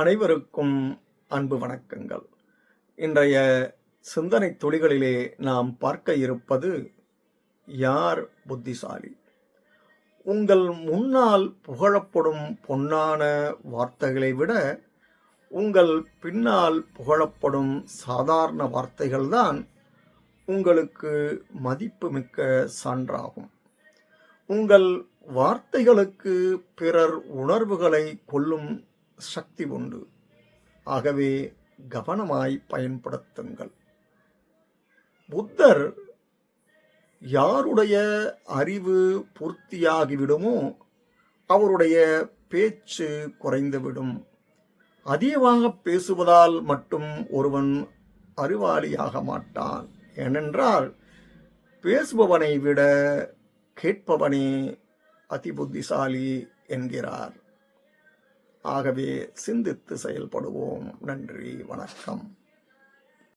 அனைவருக்கும் அன்பு வணக்கங்கள். இன்றைய சிந்தனை துளிகளிலே நாம் பார்க்க இருப்பது யார் புத்திசாலி? உங்கள் முன்னால் புகழப்படும் பொன்னான வார்த்தைகளை விட உங்கள் பின்னால் புகழப்படும் சாதாரண வார்த்தைகள்தான் உங்களுக்கு மதிப்புமிக்க சான்றாகும். உங்கள் வார்த்தைகளுக்கு பிறர் உணர்வுகளை கொள்ளும் சக்தி உண்டு. ஆகவே கவனமாய் பயன்படுத்துங்கள். புத்தர் யாருடைய அறிவு பூர்த்தியாகிவிடுமோ அவருடைய பேச்சு குறைந்துவிடும். அதிகமாக பேசுவதால் மட்டும் ஒருவன் அறிவாளியாக மாட்டான். ஏனென்றால் பேசுபவனை விட கேட்பவனே அதி புத்திசாலி என்கிறார். ஆகவே சிந்தித்து செயல்படுவோம். நன்றி வணக்கம்.